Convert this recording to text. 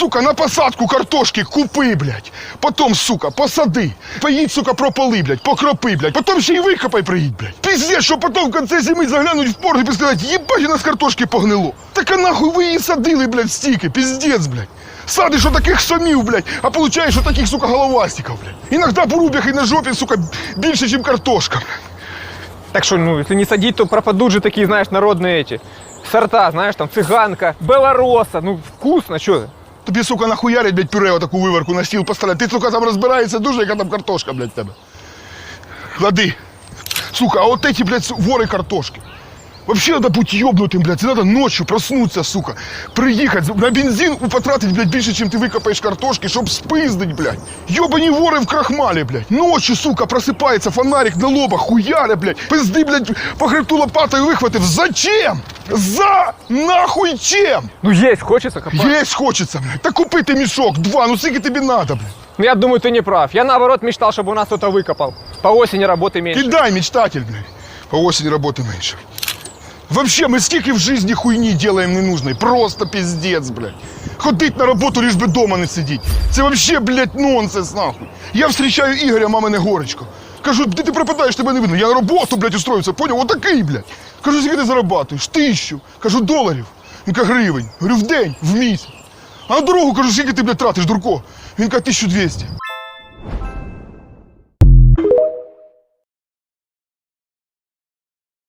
сука, на посадку картошки купи, блядь. Потом, сука, посади. Поїдь, сука, прополи, блядь, покропи, блядь. Потом ще й викопай приїдь, блядь. Піздець, що потом в конце зими заглянуть в погріб і сказати, їбать, у нас картошки погнило. Так а нахуй ви її садили, блядь, стільки, піздець, блядь. Садиш отаких самів, блядь, а получаєш отаких, сука, головастиків, блядь. Іногда по рубях і на жопі, сука, більше, ніж картошка, блядь. Так что, ну, если не садить, то пропадут же такие, знаешь, народные эти сорта, знаешь, там цыганка, белороса, ну, вкусно, что? Тобі, сука, нахуярять, блядь, пюре отаку виварку на стіл поставлять. Ти, сука, там розбирається дуже, яка там картошка, блядь, в тебе. Лади. Сука, а от эти, блядь, вори картошки. Вообще надо бути ёбнутым, блядь. Це надо ночью проснуться, сука. Приїхати, на бензин потратить, блядь, більше, чим ти викопаєш картошки, щоб спиздить, блядь. Ёбані вори в крахмалі, блядь. Ночью, сука, просипається, фонарик на лоба, хуяре, блядь. Пизди, блядь, по хребту лопатою вихватив. Зачем? За нахуй чим? Ну, есть, хочется копать. Есть хочется, блядь. Та купи ти мішок, два, ну скільки тобі надо, блядь. Ну, я думаю, ты не прав. Я, наоборот, мечтал, чтобы у нас кто-то выкопал. По осени работы меньше. Кидай, мечтатель, блядь. По осени работы меньше. Вообще, мы скільки в жизни хуйни делаем ненужной. Просто пиздец, блядь. Ходить на роботу, лиш би дома не сидіть. Це вообще, блядь, нонсенс, нахуй. Я встречаю Ігоря, мамине горечко. Кажу, де ти пропадаєш, тебе не видно. Я на роботу, блядь, устроївся, поняв? Отакий, блядь. Кажу, скільки ти зарабатуєш? Тисячу. Кажу, доларів. Він каже, гривень. Говорю, в день, в місяць. А на дорогу, кажу, скільки ти, блядь, тратиш, дурко? Він каже, 1200.